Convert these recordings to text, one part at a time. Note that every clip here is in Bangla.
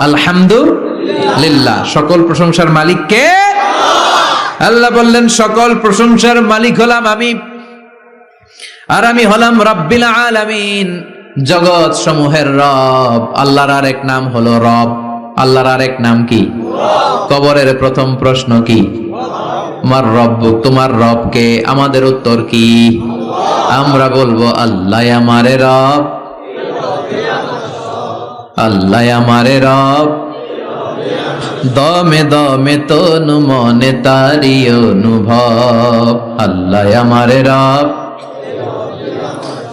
আলহামদুলিল্লাহ। সকল প্রশংসার মালিক কে? আল্লাহ বললেন, সকল প্রশংসার মালিক হলাম আমি। আর আমি হলাম রব্বিল আলামিন, জগৎ সমূহের রব। আল্লাহর আরেক নাম হলো রব। আল্লাহর আরেক নাম কি? কবরের প্রথম প্রশ্ন কি? আমার রব তোমার রব কে আমাদের উত্তর কি? আমরা বলব, আল্লাহ আমারে রব। আল্লাহ আমারে রব। দমে দমে তনু মনে তারি অনুভব। আল্লাহ আমারে রব।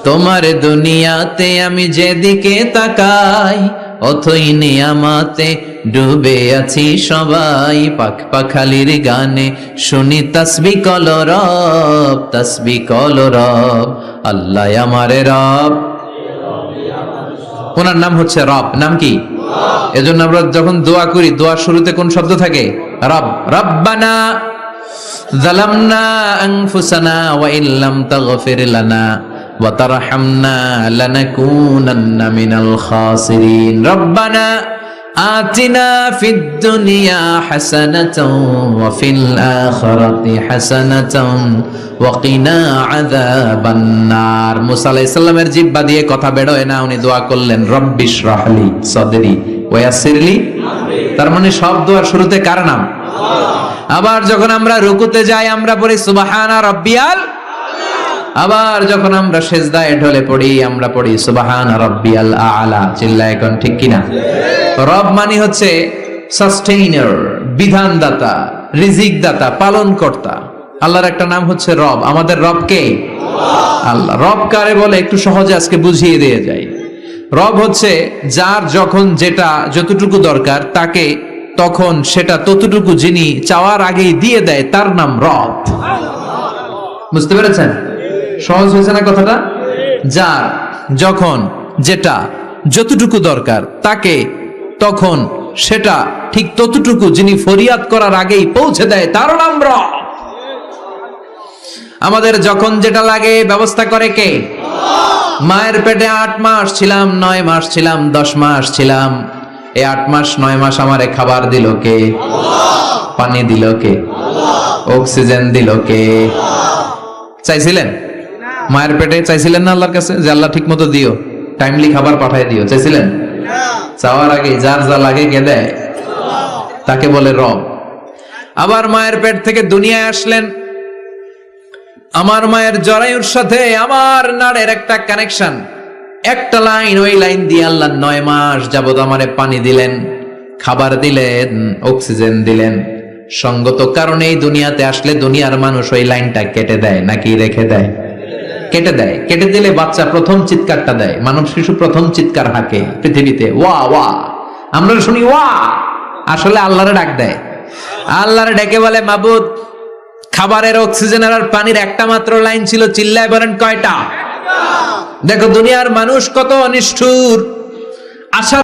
তোমার দুনিয়াতে আমি যেদিকে তাকাই, অথই নিয়ামাতে ডুবে আছি সবাই। পাখ পাখালির গানে শুনি তসবি কল রব, তসবি কল রব। আল্লাহ আমারে রব। ওনার নাম হচ্ছে রব। নাম কি? এজন্য আমরা যখন দোয়া করি দোয়া শুরুতে কোন শব্দ থাকে? রব। রব্বানা জালামনা আনফুসানা ওয়া ইল্লাম তাগফির লানা ওয়া তারহামনা লানাকুনান্না মিনাল খাসিরিন। রব্বানা আতিনা ফিদ দুনিয়া হাসানাতাও ওয়া ফিল আখিরাতি মুসা আলাইহিস সালামের কথা বেরোয় না, উনি দোয়া করলেন রব্বিশ রাহলি সাদরি তার মানে সব দোয়ার শুরুতে কার নাম? আবার যখন আমরা রুকুতে যাই, আমরা পড়ি, সুবাহানা রব্বিয়াল আবার যখন আমরা সেজদায় ঢলে পড়ি, আমরা পড়ি, সুবাহানা রব্বিয়াল আলা চিল্লা এখন ঠিক কিনা? রব মানে হচ্ছে সাস্টেইনার বিধানদাতা রিজিক দাতা পালন কর্তা আল্লাহর একটা নাম হচ্ছে রব। আমাদের রব কে? আল্লাহ। রব কারে বলে? একটু সহজে আজকে বুঝিয়ে দিয়ে যায় রব হচ্ছে যার যখন যেটা যতটুকু দরকার, তাকে তখন সেটা ততটুকু যিনি চাওয়ার আগেই দিয়ে দেয়, তার নাম রব। বুঝতে পেরেছেন? সহজ হয়েছে না কথাটা? যার যখন যেটা যতটুকু দরকার, তাকে তখন সেটা ঠিক ততটুকু যিনি ফরিয়াদ করার আগেই পৌঁছে দেয় তার নাম আমাদের যখন যেটা লাগে ব্যবস্থা করে কে? মায়ের পেটে আট মাস ছিলাম, নয় মাস ছিলাম, দশ মাস ছিলাম। এই আট মাস, নয় মাস আমারে খাবার দিল কে? পানি দিল কে? অক্সিজেন দিল কে? চাইছিলেন? মায়ের পেটে চাইছিলেন না আল্লাহর কাছে? যে আল্লাহ ঠিক মতো দিও টাইমলি খাবার পাঠায় দিও, চাইছিলেন? চাওয়ার আগে যার যা লাগে কে দেয় তাকে বলে রব। আবার মায়ের পেট থেকে দুনিয়ায় আসলেন। আমার মায়ের জরায়ুর সাথে আমার নাড়ের একটা কানেকশন একটা লাইন ওই লাইন দিয়ে আল্লাহ নয় মাস যাবত আমারে পানি দিলেন, খাবার দিলেন অক্সিজেন দিলেন। সঙ্গত কারণে এই দুনিয়াতে আসলে দুনিয়ার মানুষ ওই লাইনটা কেটে দেয় নাকি রেখে দেয়। কেটে দেয়। কেটে দিলে বাচ্চা প্রথম চিৎকারটা দেয়। মানব শিশু প্রথম চিৎকার হাঁকে পৃথিবীতে। ওয়া ওয়া। আমরা শুনি ওয়া। আসলে আল্লাহরে ডাক দেয়। আল্লাহরে ডেকে বলে, মাবুদ, খাবারের অক্সিজেনের আর পানির একটা মাত্র লাইন ছিল, চিল্লায় বলেন কয়টা? দেখো, দুনিয়ার মানুষ কত অনিষ্ঠুর। আশা